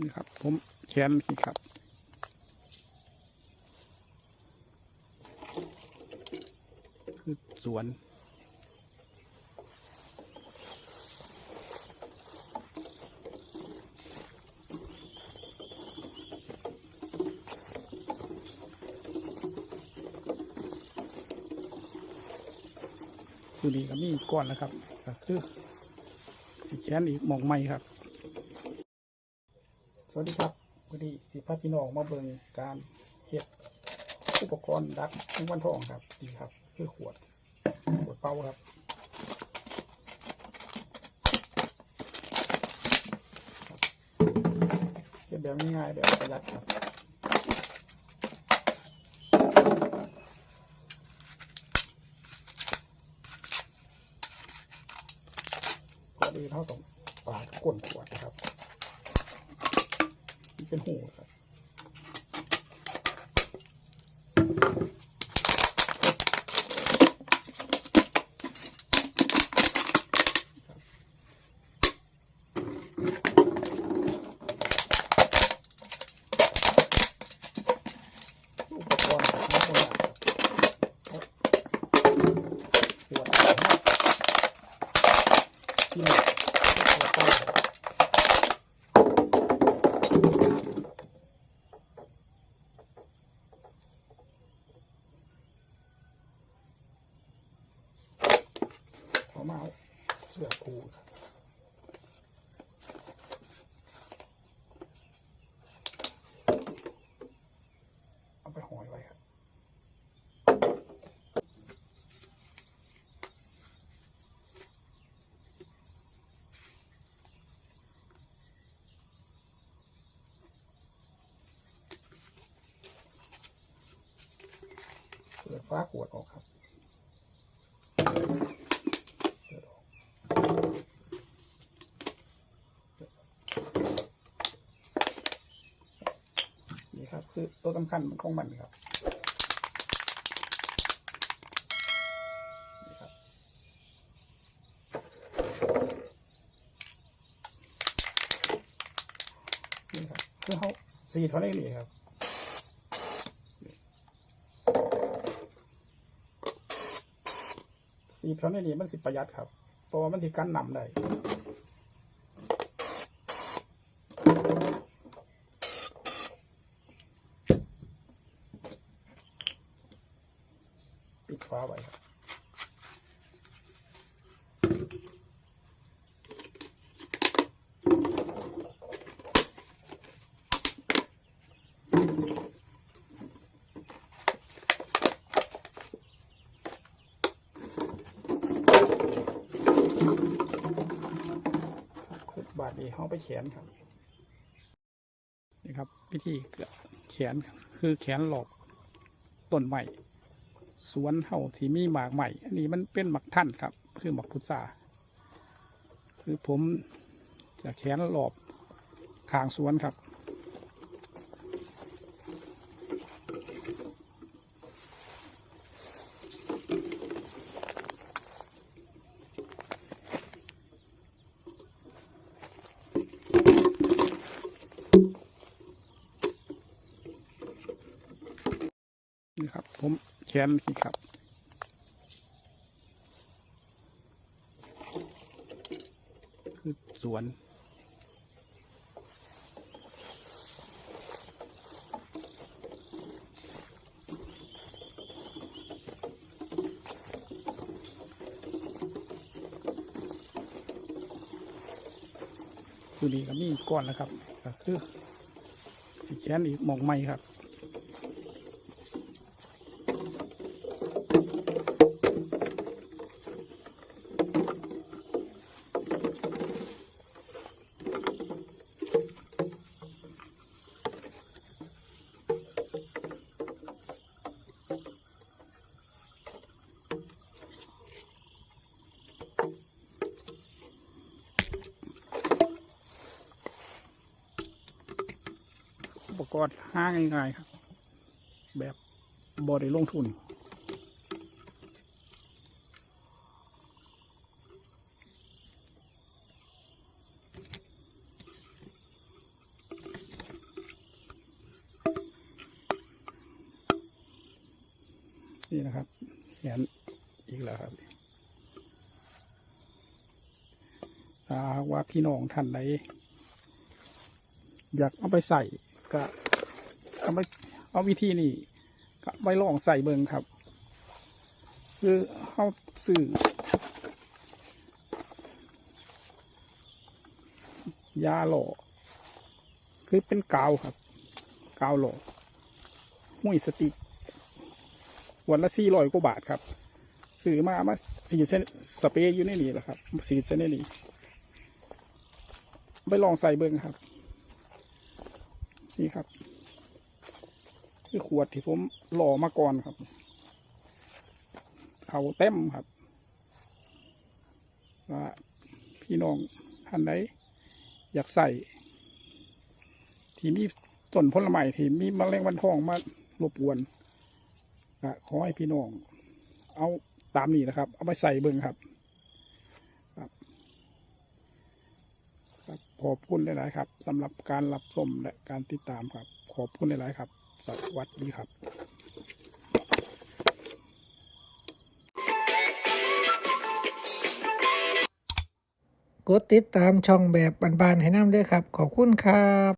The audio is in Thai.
นี่ครับ ผมแขนนี่ครับคือสวนคือดีก็มีอีกก้อนแล้วครับก็คือแขนอีกหมองใหม่ครับ สวัสดีครับวันนี้สิพาพี่น้องมาเบิ่งการเฮ็ดอุปกรณ์ดักแมงวันทองครับนี่ครับ คือขวดขวดเป้าครับเฮ็ดแบบง่ายๆแบบประหยัดครับพอดีเท่ากับปาดก้นขวด เป็นหูครับอุปกรณ์ของน้ำมันครับขวดที่หนึ่งขวดเป้าครับ ขอมาเอาเสือผูครับเอาไปห่อยไว้ครับเปิดฟ้าขวดออกครับเปิดออกนี่ คือตัวสำคัญของมันครับนี่ครับนี่ครับคือเขาสีเท่านี้นี่ครับสีเท่านี้นี่มันสิประหยัดครับเพราะว่ามันสิกันนำได้ ปิดฟ้าไว้ครับคือบาดนี้เขาไปแขนครับนี่ครับ วิธีแขนครับคือแขนหลอกต้นใหม่ สวนเฮาที่มีหมากใหม่อันนี้มันเป็นหมักท่านครับ คือหมักพุทราคือผมจะแขนหลอบข้างสวนครับ นี่ครับ ผมแขนนี่ครับคือสวนคือดีก็มีอีกก้อนแล้วครับก็คือแขนอีกมองใหม่ครับ อุปกรณ์ห้าง่ายๆครับ แบบบอได้ลงทุน นี่นะครับเขียนอีกแล้วครับถ้าว่าพี่น้องท่านใดอยากเอาไปใส่ ก็เอาไปเอาวิธีนี้ก็ไปลองใส่เบิงครับ คือเขาสื่อยาหล่อคือเป็นกาวครับ กาวหล่อห้ยสติกวันละสี่ร้อยกว่าบาทครับซื้อมามาสีเส้นสเปรย์อยู่ในนี้แหละครับสีเส้นในนี้ไปลองใส่เบิ้งครับ นี่ครับ คือขวดที่ผมหล่อมาก่อนครับ เขาเต็มครับว่าพี่น้องท่านใดอยากใส่ที่มีต้นผลไม้ที่มีมะเร็งวันทองมารบกวนขอให้พี่น้อง เอาตามนี้นะครับ เอาไปใส่เบิ่งครับครับ ขอบคุณหลาย ๆ ครับสำหรับการรับชมและการติดตามครับ ขอบคุณหลาย ๆ ครับ สวัสดีครับกดติดตามช่องแบบบานๆให้น้ำด้วยครับ ขอบคุณครับ